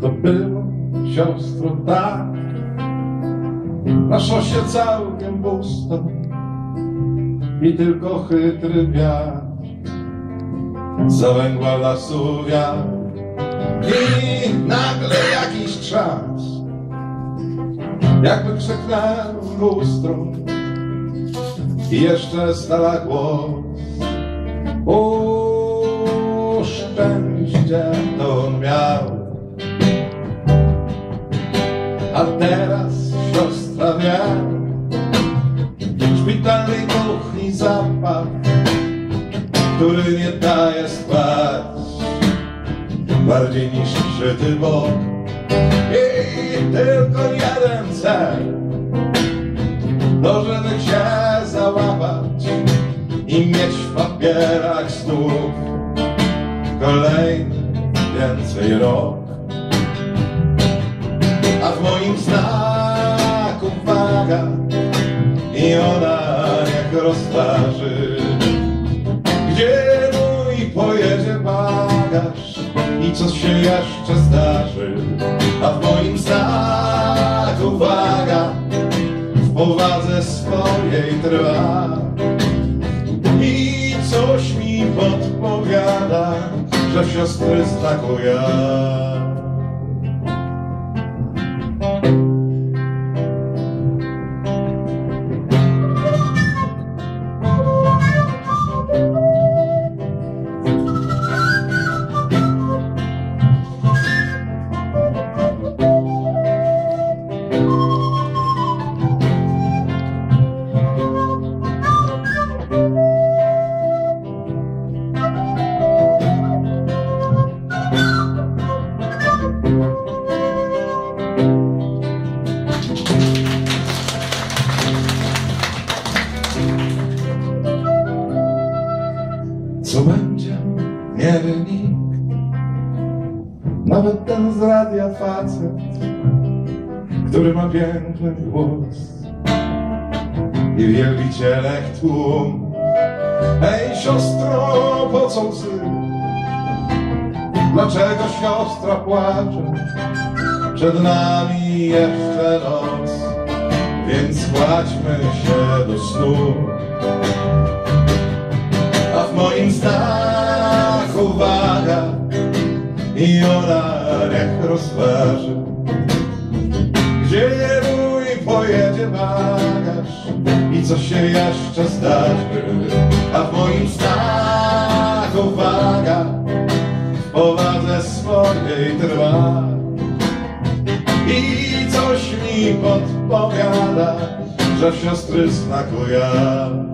To było siostro tak. Na szosie całkiem pusto I tylko chytry wiatr. Zawęgła lasu wiatr. I nagle jakiś czas Jakby krzyknęło w lustro. I jeszcze stala głos. O szczęście to miał. A teraz siostra wie Szpitalnej kuchni zapach Który nie daje spać. Bardziej niż szyty bok I tylko jeden cel To żeby się załapać I mieć w papierach znów Kolejny więcej rok. A w moim znaku waga i ona niech rozważy, gdzie mój pojedzie bagaż i co się jeszcze zdarzy, a w moim znaku waga w powadze swojej trwa. I coś mi podpowiada, że siostry znaku ja. Co będzie, nie wie nikt Nawet ten z radia facet Który ma piękny głos I wielbicielek tłum Ej siostro, po co łzy? Dlaczego siostra płacze? Przed nami jeszcze noc Więc kładźmy się do snu moim znaku waga i ona niech rozważy, gdzie mój pojedzie bagaż i co się jeszcze zdarzy, a w moim znaku waga w powadze swojej trwa. I coś mi podpowiada, że siostry znaku ja.